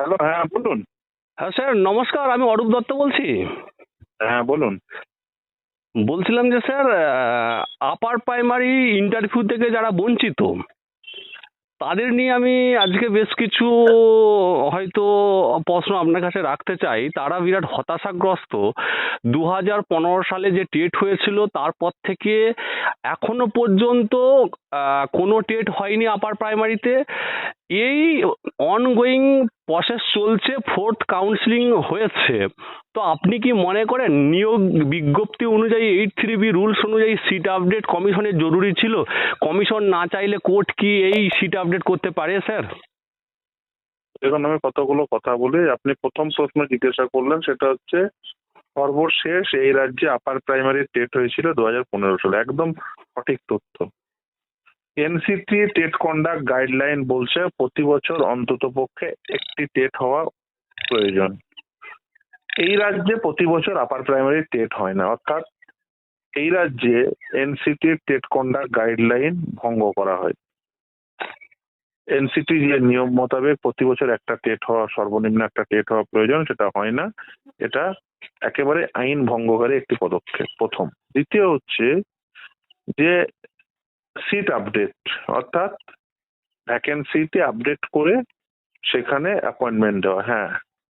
Hello হ্যাঁ বলুন। হ্যাঁ স্যার নমস্কার আমি অরূপ দত্ত বলছি। হ্যাঁ বলুন। বলছিলাম যে স্যার আপার প্রাইমারি ইন্টারভিউ থেকে যারা বঞ্চিত তাদের নিয়ে আমি আজকে বেশ কিছু হয়তো প্রশ্ন আপনার কাছে রাখতে চাই। তারা বিরাট হতাশাগ্রস্ত। দু হাজার পনেরো সালে যে টেট হয়েছিল তারপর থেকে এখনও পর্যন্ত কোনো টেট হয়নি আপার প্রাইমারিতে এই অনগোয়িং প্রসেস চলছে ফোর্থ কাউন্সিলিং হয়েছে। তো আপনি কি মনে করেন, নিয়োগ বিজ্ঞপ্তি অনুযায়ী এইট থ্রি বি রুলস অনুযায়ী সিট আপডেট কমিশনের জরুরি ছিল? কমিশন না চাইলে কোর্ট কি এই সিট আপডেট করতে পারে, স্যার? দেখুন, আমি কতগুলো কথা বলি। আপনি প্রথম প্রশ্ন জিজ্ঞাসা করলেন, সেটা হচ্ছে সর্বশেষ এই রাজ্যে আপার প্রাইমারি টেট হয়েছিল দু হাজার পনেরো সালে। একদম সঠিক তথ্য। এনসিটি টেট কন্ডাক্ট গাইডলাইন বলছে প্রতি বছর অন্তত পক্ষে একটি টেট হওয়া প্রয়োজন। এই রাজ্যে প্রতি বছর আপার প্রাইমারি টেট হয় না, অর্থাৎ এই রাজ্যে এনসিটির টেট কন্ডাক্ট গাইডলাইন ভঙ্গ করা হয়। এনসিটি যে নিয়ম মোতাবেক প্রতি বছর একটা টেট হওয়া, সর্বনিম্ন একটা টেট হওয়া প্রয়োজন, সেটা হয় না। এটা একেবারে আইন ভঙ্গকারী একটি পদক্ষেপ, প্রথম। দ্বিতীয় হচ্ছে যে সিট আপডেট অর্থাৎ ভ্যাকেন্সিতে আপডেট করে সেখানে অ্যাপয়েন্টমেন্ট দেওয়া হ্যাঁ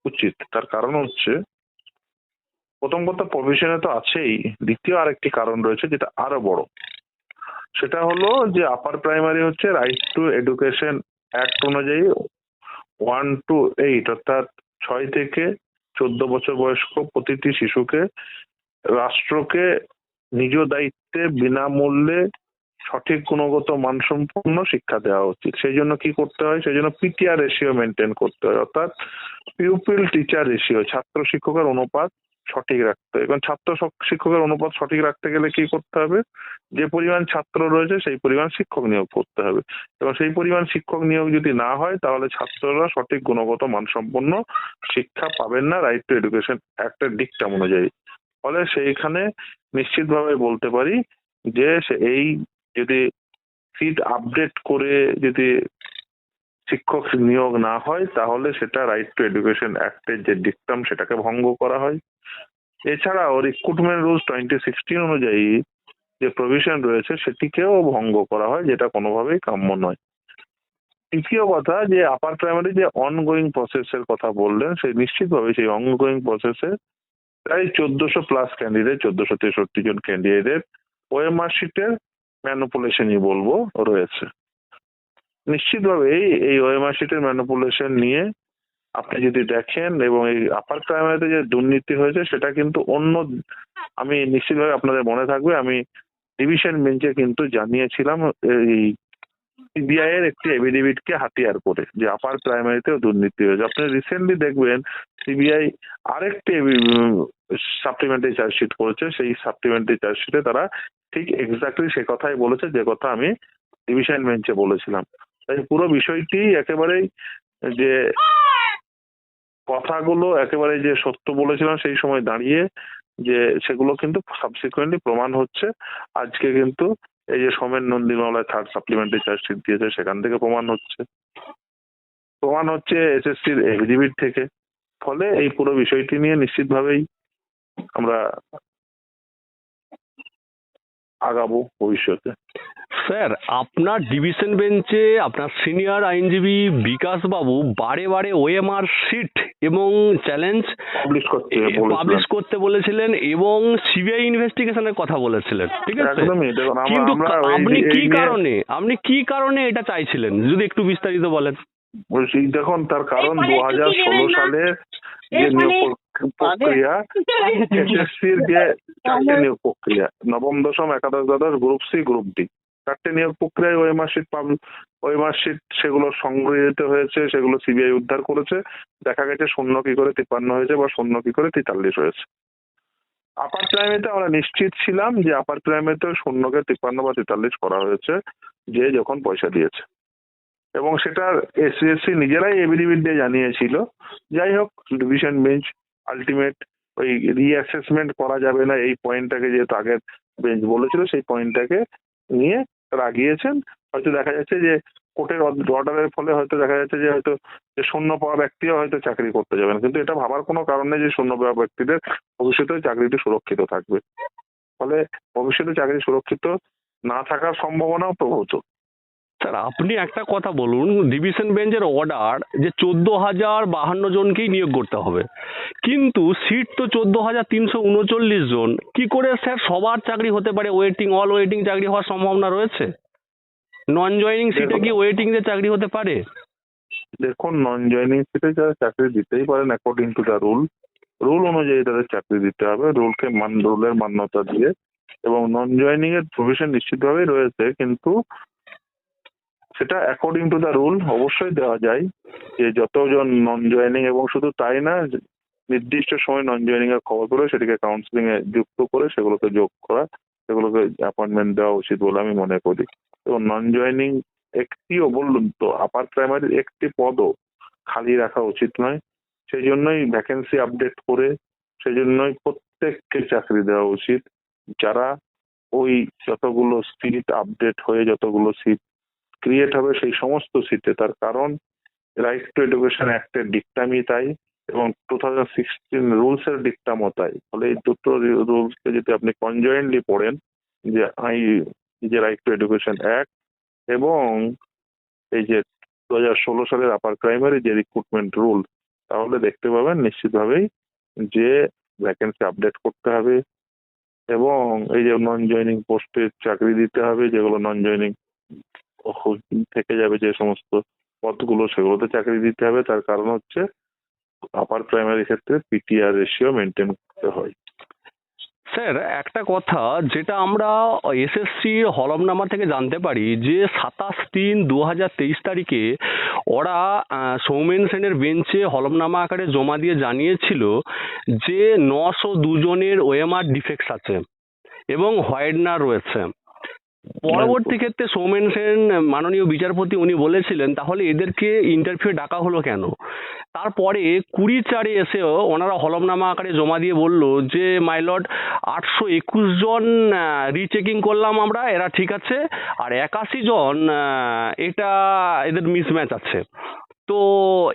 উচিত। তার কারণ হচ্ছে, প্রথম কথা প্রভিশনে তো আছেই, দ্বিতীয় আরেকটি কারণ রয়েছে যেটা আরও বড়। সেটা হলো যে আপার প্রাইমারি হচ্ছে রাইট টু এডুকেশন অ্যাক্ট অনুযায়ী ওয়ান টু এইট অর্থাৎ ছয় থেকে চোদ্দ বছর বয়স্ক প্রতিটি শিশুকে, রাষ্ট্রকে নিজ দায়িত্বে বিনামূল্যে সঠিক গুণগত মানসম্পন্ন শিক্ষা দেওয়া উচিত। সেই জন্য কি করতে হয়? সেই জন্য পিটিআর রেশিও মেনটেন করতে হয়। অর্থাৎ পিউপিল টিচার রেশিও ছাত্র শিক্ষকের অনুপাত সঠিক রাখতে হয়। এবং ছাত্র শিক্ষকের অনুপাত সঠিক রাখতে গেলে কি করতে হবে? যে পরিমাণ ছাত্র রয়েছে, সেই পরিমাণ শিক্ষক নিয়োগ করতে হবে। এবং সেই পরিমাণ শিক্ষক নিয়োগ যদি না হয়, তাহলে ছাত্ররা সঠিক গুণগত মানসম্পন্ন শিক্ষা পাবেন না রাইট টু এডুকেশন অ্যাক্টের ডিকটাম অনুযায়ী। ফলে সেইখানে নিশ্চিতভাবে বলতে পারি যে এই যদি সিট আপডেট করে যদি শিক্ষক নিয়োগ না হয়, তাহলে সেটা রাইট টু এডুকেশন অ্যাক্টের যে ডিকটাম সেটাকে ভঙ্গ করা হয়। এছাড়াও রিক্রুটমেন্ট রুলস টোয়েন্টি সিক্সটিন অনুযায়ী যে প্রভিশন রয়েছে, সেটিকেও ভঙ্গ করা হয়, যেটা কোনোভাবেই কাম্য নয়। তৃতীয় কথা, যে আপার প্রাইমারি যে অনগোয়িং প্রসেসের কথা বললেন সেই নিশ্চিতভাবে সেই অনগোয়িং প্রসেসে প্রায় চোদ্দশো প্লাস ক্যান্ডিডেট চোদ্দশো তেষট্টি জন ক্যান্ডিডেটের ওএমআর শিটের ম্যানুপুলেশনই বলব, রয়েছে। নিশ্চিতভাবেই এই ওএমআর শিটের ম্যানুপুলেশন নিয়ে আপনি যদি দেখেন এবং এই আপার প্রাইমারিতে যে দুর্নীতি হয়েছে, সেটা কিন্তু অন্য, আমি নিশ্চিতভাবে আপনাদের মনে থাকবে, আমি ডিভিশন বেঞ্চে কিন্তু জানিয়েছিলাম, এই সিবিআই এর একটি এভিডেভিটকে হাতিয়ার করে যে আপার প্রাইমারিতেও দুর্নীতি হয়েছে। আপনি রিসেন্টলি দেখবেন সিবিআই আরেকটি সাপ্লিমেন্টারি চার্জশিট করেছে, সেই সাপ্লিমেন্টারি চার্জশিটে তারা ঠিক এক্স্যাক্টলি সে কথাই বলেছে, যে কথা আমি ডিভিশন বেঞ্চে বলেছিলাম। তাই পুরো বিষয়টি একেবারেই যে কথাগুলো একেবারে যে সত্য বলেছিলাম সেই সময় দাঁড়িয়ে যে সেগুলো কিন্তু সাবসিকুয়েন্টলি প্রমাণ হচ্ছে। আজকে কিন্তু এই যে সোমেন নন্দীমালায় থার্ড সাপ্লিমেন্টারি চার্জশিট দিয়েছে, সেখান থেকে প্রমাণ হচ্ছে। প্রমাণ হচ্ছে এসএসসির এক্সিবিট থেকে। ফলে এই পুরো বিষয়টি নিয়ে নিশ্চিতভাবেই আমরা আগাবো ভবিষ্যতে। স্যার আপনার ডিভিশন বেঞ্চে আপনার সিনিয়র আইনজীবী বিকাশ বাবু বারে বারে ওএমআর সিট এবং চ্যালেঞ্জ পাবলিশ করতে পাবলিশ করতে বলেছিলেন এবং সিবিআই ইনভেস্টিগেশনের কথা বলেছিলেন। ঠিক আছে? কিন্তু আপনি কি কারণে আপনি কি কারণে এটা চাইছিলেন? যদি একটু বিস্তারিত বলেন। বলছি দেখুন তার কারণ দু হাজার ষোলো সালে যে নিয়োগ প্রক- প্রক্রিয়া এসএসসির যে চারটে নিয়োগ প্রক্রিয়া নবম দশম একাদশ দ্বাদশ গ্রুপ সি গ্রুপ ডি চারটে নিয়োগ প্রক্রিয়ায় ওই মার্কশিট ওই মার্কশিট সেগুলো সংগৃহীত হয়েছে সেগুলো সিবিআই উদ্ধার করেছে দেখা গেছে শূন্য কি করে তিপ্পান্ন হয়েছে বা শূন্য কি করে তেতাল্লিশ হয়েছে। আপার প্রাইমারিতে আমরা নিশ্চিত ছিলাম যে আপার প্রাইমারিতে শূন্যকে তিপ্পান্ন বা তেতাল্লিশ করা হয়েছে যে যখন পয়সা দিয়েছে। এবং সেটার এসসি নিজেরাই এভিডেভিট দিয়ে জানিয়েছিল। যাই হোক ডিভিশন বেঞ্চ আলটিমেট ওই রিঅ্যাসেসমেন্ট করা যাবে না, এই পয়েন্টটাকে যেহেতু আগের বেঞ্চ বলেছিল, সেই পয়েন্টটাকে নিয়ে তারা হয়তো দেখা যাচ্ছে যে কোর্টের অর্ডারের ফলে হয়তো দেখা যাচ্ছে যে হয়তো যে শূন্য পাওয়া ব্যক্তিও হয়তো চাকরি করতে যাবেন কিন্তু এটা ভাবার কোনো কারণ নেই যে শূন্য পাওয়া ব্যক্তিদের ভবিষ্যতে চাকরিটি সুরক্ষিত থাকবে। ফলে ভবিষ্যতে চাকরি সুরক্ষিত না থাকার সম্ভাবনাও প্রভূত স্যার আপনি একটা কথা বলুন ডিভিশন বেঞ্চের অর্ডার যে চোদ্দ হাজার বাহান্ন জনকেই নিয়োগ করতে হবে। কিন্তু সিট তো চোদ্দ হাজার তিনশো উনচল্লিশ জন। কি করে স্যার সবার চাকরি হতে পারে? ওয়েটিং অল ওয়েটিং চাকরি হওয়ার সম্ভাবনা রয়েছে? নন জয়নিং সিটে কি ওয়েটিং দিয়ে চাকরি হতে পারে? দেখুন নন জয়নিং সিটে যারা চাকরি দিতেই পারেন according to the rule rule অনুযায়ী তাদের চাকরি দিতে হবে। রুলকে মান রুলের মান্যতা দিয়ে। এবং নন জয়নিং এর প্রভিশন নিশ্চিতভাবেই রয়েছে কিন্তু সেটা অ্যাকর্ডিং টু দ্য রুল অবশ্যই দেওয়া যায় যে যতজন নন জয়নিং এবং শুধু তাই না, নির্দিষ্ট সময় নন জয়নিং এর খবর করে সেটিকে কাউন্সিলিং এ যুক্ত করে সেগুলোকে যোগ করা, সেগুলোকে অ্যাপয়েন্টমেন্ট দেওয়া উচিত বলে আমি মনে করি। এবং নন জয়নিং একটিও বললুম তো আপার প্রাইমারির একটি পদও খালি রাখা উচিত নয়। সেই জন্যই ভ্যাকেন্সি আপডেট করে সেই জন্যই প্রত্যেককে চাকরি দেওয়া উচিত। যারা ওই যতগুলো সিট আপডেট হয়ে যতগুলো সিট ক্রিয়েট হবে সেই সমস্ত সিটে তার কারণ রাইট টু এডুকেশন অ্যাক্টের ডিকটামই তাই এবং টু থাউজেন্ড সিক্সটিন রুলসের ডিকটামও তাই। ফলে এই দুটো রুলসকে যদি আপনি কনজয়েন্টলি পড়েন, যে আই যে রাইট টু এডুকেশন অ্যাক্ট এবং এই যে দু হাজার ষোলো সালের আপার প্রাইমারি যে রিক্রুটমেন্ট রুল তাহলে দেখতে পাবেন নিশ্চিতভাবেই যে ভ্যাকেন্সি আপডেট করতে হবে এবং এই যে নন জয়নিং পোস্টে চাকরি দিতে হবে, যেগুলো নন জয়নিং থেকে যাবে যে সমস্ত পদগুলো, সেগুলোতে চাকরি দিতে হবে। তার কারণ হচ্ছে আপার প্রাইমারি ক্ষেত্রে পিটিআর রেশিও মেনটেন করতে হয়। স্যার, একটা কথা, যেটা আমরা এসএসসি হলফনামা থেকে জানতে পারি যে সাতাশ তিন দু হাজার তেইশ তারিখে ওরা সৌমেন সেনের বেঞ্চে হলফনামা আকারে জমা দিয়ে জানিয়েছিল যে নশো দুজনের ওএমআর ডিফেক্টস আছে এবং হোয়াইটনার রয়েছে। পরবর্তী ক্ষেত্রে সৌমেন সেন মাননীয় বিচারপতি উনি বলেছিলেন তাহলে এদেরকে ইন্টারভিউ ডাকা হলো কেন? তারপরে কুড়ি চারে এসেও ওনারা হলফনামা আকারে জমা দিয়ে বলল যে মাইলট আটশো একুশ জন রিচেকিং করলাম আমরা এরা ঠিক আছে আর একাশি জন এটা এদের মিসম্যাচ আছে। তো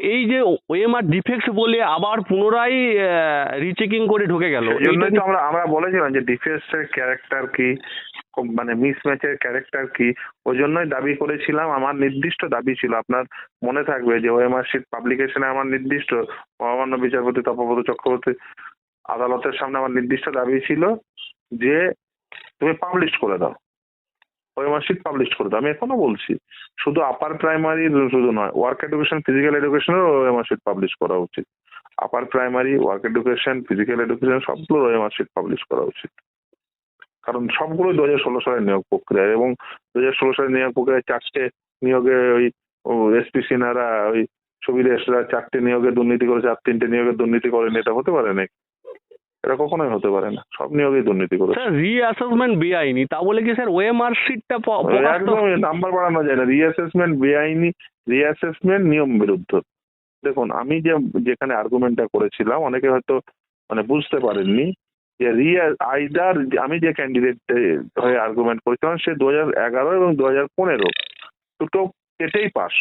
এই যে ওএমআর ডিফেক্টস বলে আবার পুনরায় রিচেকিং করে ঢুকে গেল আমরা আমরা বলেছিলাম যে ডিফেন্সের ক্যারেক্টার কি মানে মিসম্যাচের ক্যারেক্টার কি? ওই জন্যই দাবি করেছিলাম, আমার নির্দিষ্ট দাবি ছিল। আপনার মনে থাকবে যে ওএমআর শিট পাবলিকেশনে আমার নির্দিষ্ট মহামান্য বিচারপতি তপব্রত চক্রবর্তী আদালতের সামনে আমার নির্দিষ্ট দাবি ছিল যে তুমি পাবলিশ করে দাও। ওএমআর শিট পাবলিশ করে দাও। আমি এখনও বলছি, শুধু আপার প্রাইমারি শুধু নয় ওয়ার্ক এডুকেশন ফিজিক্যাল এডুকেশনেরও ওএমআর শিট পাবলিশ করা উচিত। Upper primary work education physical education সবগুলো ওএমআর শিট পাবলিশ করা উচিত। কারণ সবগুলো দু হাজার ষোলো সালের নিয়োগ প্রক্রিয়া এবং দু হাজার ষোলো সালের নিয়োগ প্রক্রিয়ায় চারটে নিয়োগে ওই এসপি সিনহারা ওই সুবিধা এসরা চারটে নিয়োগে দুর্নীতি করেছে আর তিনটে নিয়োগে দুর্নীতি করেনি এটা হতে পারে নাকি? এটা কখনোই হতে পারে না। সব নিয়োগেই দুর্নীতি করেছে। স্যার রিঅ্যাসেসমেন্ট বেআইনি। তা বলে কি স্যার ওএমআর শিটটা একদম নাম্বার বাড়ানো যায় না। রিঅ্যাসেসমেন্ট বেআইনি রিঅ্যাসেসমেন্ট নিয়ম বিরুদ্ধ। দেখুন আমি যে যেখানে আর্গুমেন্টটা করেছিলাম অনেকে হয়তো মানে বুঝতে পারেননি যে রিয়া আইদার আমি যে ক্যান্ডিডেট হয়ে আর্গুমেন্ট করেছিলাম সে দু হাজার এগারো এবং দু হাজার পনেরো দুটো কেটেই পাস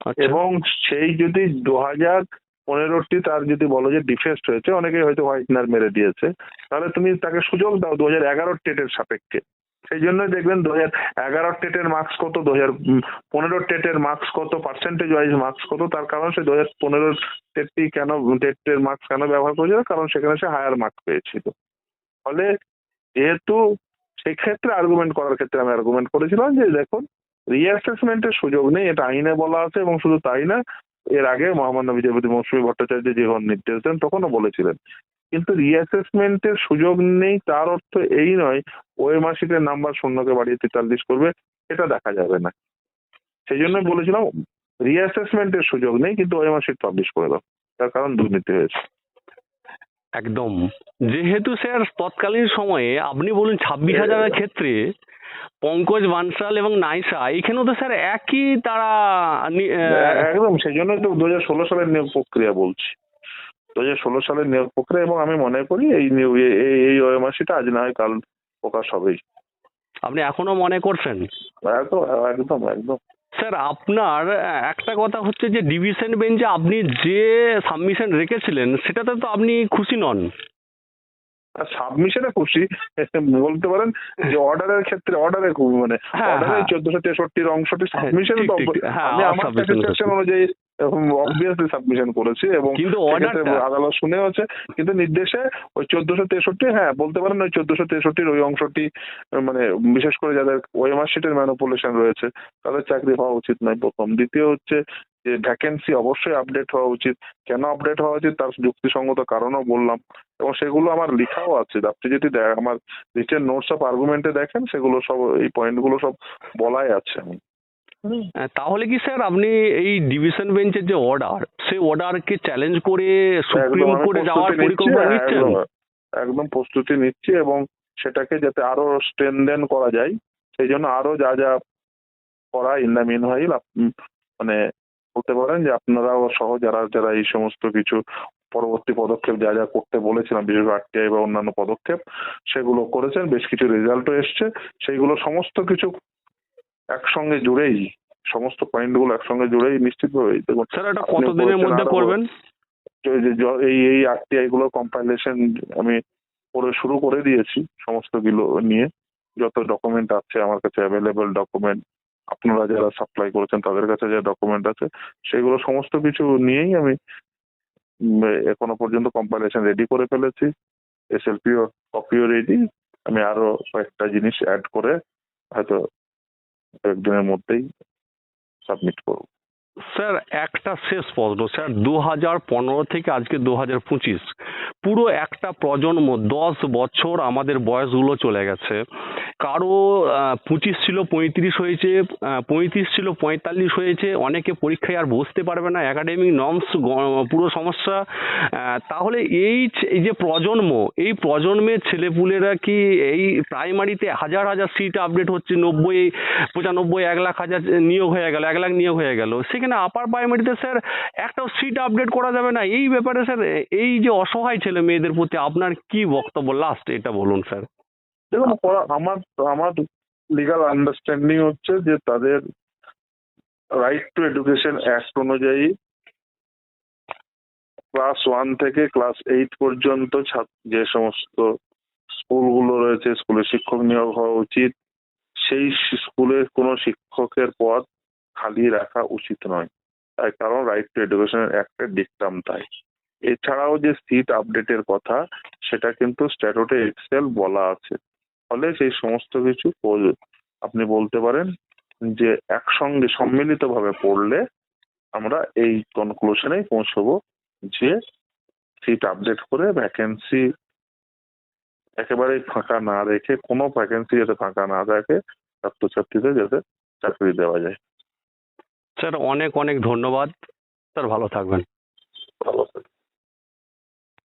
আচ্ছা। এবং সেই যদি দু হাজার পনেরোটি তার যদি বলো যে ডিফেস্ট হয়েছে অনেকে হয়তো হোয়াইটনার মেরে দিয়েছে তাহলে তুমি তাকে সুযোগ দাও দু হাজার এগারো টেটের সাপেক্ষে সেই জন্যই দেখবেন দু হাজার এগারো টেটের মার্কস কত দু হাজার পনেরো টেটের মার্কস কত পার্সেন্টেজ ওয়াইজ মার্কস কত, তার কারণ সে দু হাজার পনেরো টেটটি কেন, টেটের মার্কস কেন ব্যবহার করেছিল? কারণ সেখানে সে হায়ার মার্কস পেয়েছিল। ফলে যেহেতু সেক্ষেত্রে আর্গুমেন্ট করার ক্ষেত্রে আমি আর্গুমেন্ট করেছিলাম যে দেখুন রিঅ্যাসেসমেন্টের সুযোগ নেই, এটা আইনে বলা আছে এবং শুধু তাই না, এর আগে মহামান্য বিচারপতি মৌসুমী ভট্টাচার্য যখন নির্দেশ দেন, তখনও বলেছিলেন কিন্তু রিঅ্যাসেসমেন্টের সুযোগ নেই তার অর্থ এই নয় ওই মাসিকের নাম্বার শূন্যকে বাড়িয়ে তেতাল্লিশ করবে এটা দেখা যাবে না। সেই জন্য বলেছিলাম রিঅ্যাসেসমেন্টের সুযোগ নেই কিন্তু ওই মাসিক পাবলিশ করে দাও। তার কারণ দুর্নীতি হয়েছে। একদম। যেহেতু স্যার তৎকালীন সময়ে আপনি বলুন ছাব্বিশ হাজারের ক্ষেত্রে পঙ্কজ বানসাল এবং নাইসা এখানেও তো স্যার একই তারা একদম সেই জন্যই তো দু হাজার ষোলো সালের নিয়োগ প্রক্রিয়া বলছি। দু হাজার ষোলো সালের নিয়োগ প্রক্রিয়া এবং আমি মনে করি এই নিয়োগ এই- ওএমআরসিটা আজ না হয় কাল প্রকাশ হবেই। আপনি এখনও মনে করছেন? একদম একদম একদম। স্যার আপনার একটা কথা হচ্ছে যে ডিভিশন বেঞ্চে আপনি যে সাবমিশন রেখেছিলেন সেটাতে তো আপনি খুশি নন। সাবমিশনে খুশি বলতে পারেন যে অর্ডারের ক্ষেত্রে অর্ডারে মানে হ্যাঁ, হ্যাঁ। চোদ্দশো তেষট্টির অংশটি হ্যাঁ, সাবমিশনে আমি আমার আমার অবভিয়াসলি সাবমিশন করেছি এবং কিন্তু আদালত শুনে হচ্ছে কিন্তু নির্দেশে ওই চোদ্দশো তেষট্টি হ্যাঁ বলতে পারেন ওই চোদ্দশো তেষট্টির ওই অংশটি মানে বিশেষ করে যাদের ওএমআর শিটের ম্যানুপুলেশন রয়েছে তাদের চাকরি হওয়া উচিত নয় প্রথম। দ্বিতীয় হচ্ছে যে ভ্যাকেন্সি অবশ্যই আপডেট হওয়া উচিত। কেন আপডেট হওয়া উচিত? তার যুক্তিসঙ্গত কারণও বললাম। এবং সেগুলো আমার লেখাও আছে। আপনি যদি আমার রিটেন নোটস অফ আর্গুমেন্টে দেখেন সেগুলো সব এই পয়েন্টগুলো সব বলাই আছে। আমি তাহলে কি স্যার আপনি এই ডিভিশন বেঞ্চের যে অর্ডার সেই অর্ডারকে চ্যালেঞ্জ করে সুপ্রিম কোর্টে যাওয়ার প্রস্তুতি নিচ্ছি, পরিকল্পনা নিচ্ছেন? একদম- প্রস্তুতি নিচ্ছি এবং সেটাকে যাতে আরও স্ট্রেনদেন করা যায় সেই জন্য আরও যা যা করা ইন দ্য মিন মানে বলতে পারেন যে আপনারাও সহ যারা যারা এই সমস্ত কিছু পরবর্তী পদক্ষেপ যা যা করতে বলেছিলাম বিশেষ করে আরটিআই বা অন্যান্য পদক্ষেপ সেগুলো করেছেন বেশ কিছু রেজাল্টও এসছে সেইগুলো সমস্ত কিছু একসঙ্গে জুড়েই সমস্ত পয়েন্টগুলো একসঙ্গে জুড়েই নিশ্চিতভাবেই দেখুন স্যার এটা কতদিনের মধ্যে করবেন? এই এই আরটিআই গুলো কম্পাইলেশন আমি করে শুরু করে দিয়েছি সমস্তগুলো নিয়ে। যত ডকুমেন্ট আছে আমার কাছে অ্যাভেলেবল ডকুমেন্ট আপনারা যারা সাপ্লাই করেছেন তাদের কাছে যে ডকুমেন্ট আছে সেগুলো সমস্ত কিছু নিয়েই আমি এখনও পর্যন্ত কম্পাইলেশন রেডি করে ফেলেছি। এসএলপিও কপিও রেডি আমি আরও কয়েকটা জিনিস অ্যাড করে হয়তো একদিনের মধ্যেই সাবমিট করব। স্যার, একটা শেষ প্রশ্ন। স্যার দু হাজার পনেরো থেকে আজকে দু হাজার পঁচিশ, পুরো একটা প্রজন্ম দশ বছর আমাদের বয়সগুলো চলে গেছে। কারও পঁচিশ ছিল পঁয়ত্রিশ হয়েছে পঁয়ত্রিশ ছিল পঁয়তাল্লিশ হয়েছে, অনেকে পরীক্ষায় আর বসতে পারবে না একাডেমিক নর্মস পুরো সমস্যা। তাহলে এই এই যে প্রজন্ম, এই প্রজন্মের ছেলেপুলেরা কি এই প্রাইমারিতে হাজার হাজার সিট আপডেট হচ্ছে, নব্বই, পঁচানব্বই, এক লাখ হাজার নিয়োগ হয়ে গেল, এক লাখ নিয়োগ হয়ে গেল সেখানে আপার প্রাইমারিতে স্যার একটাও সিট আপডেট করা যাবে না। এই ব্যাপারে স্যার এই যে অসহায় ছেলে মেয়েদের প্রতি আপনার কি বক্তব্য? লাস্ট এটা বলুন স্যার দেখুন আমার আমার লিগাল আন্ডারস্ট্যান্ডিং হচ্ছে যে তাদের রাইট টু এডুকেশন অ্যাক্ট অনুযায়ী ক্লাস ওয়ান থেকে ক্লাস এইট পর্যন্ত যে সমস্ত স্কুলগুলো রয়েছে স্কুলে শিক্ষক নিয়োগ হওয়া উচিত। সেই স্কুলের কোনো শিক্ষকের পদ খালি রাখা উচিত নয়। তার কারণ রাইট টু এডুকেশনের একটা ডিকটাম তাই। এছাড়াও যে সিট আপডেটের কথা, সেটা কিন্তু স্ট্যাটুটে এক্সেল বলা আছে। ফলে সেই সমস্ত কিছু আপনি বলতে পারেন যে, একসঙ্গে সম্মিলিতভাবে পড়লে আমরা এই কনক্লুশনেই পৌঁছবো যে সিট আপডেট করে ভ্যাকেন্সি একেবারেই ফাঁকা না রেখে, কোনো ভ্যাকেন্সি যাতে ফাঁকা না থাকে, ছাত্রছাত্রীদের যাতে চাকরি দেওয়া যায়। স্যার অনেক অনেক ধন্যবাদ। স্যার ভালো থাকবেন। ভালো থাকবেন।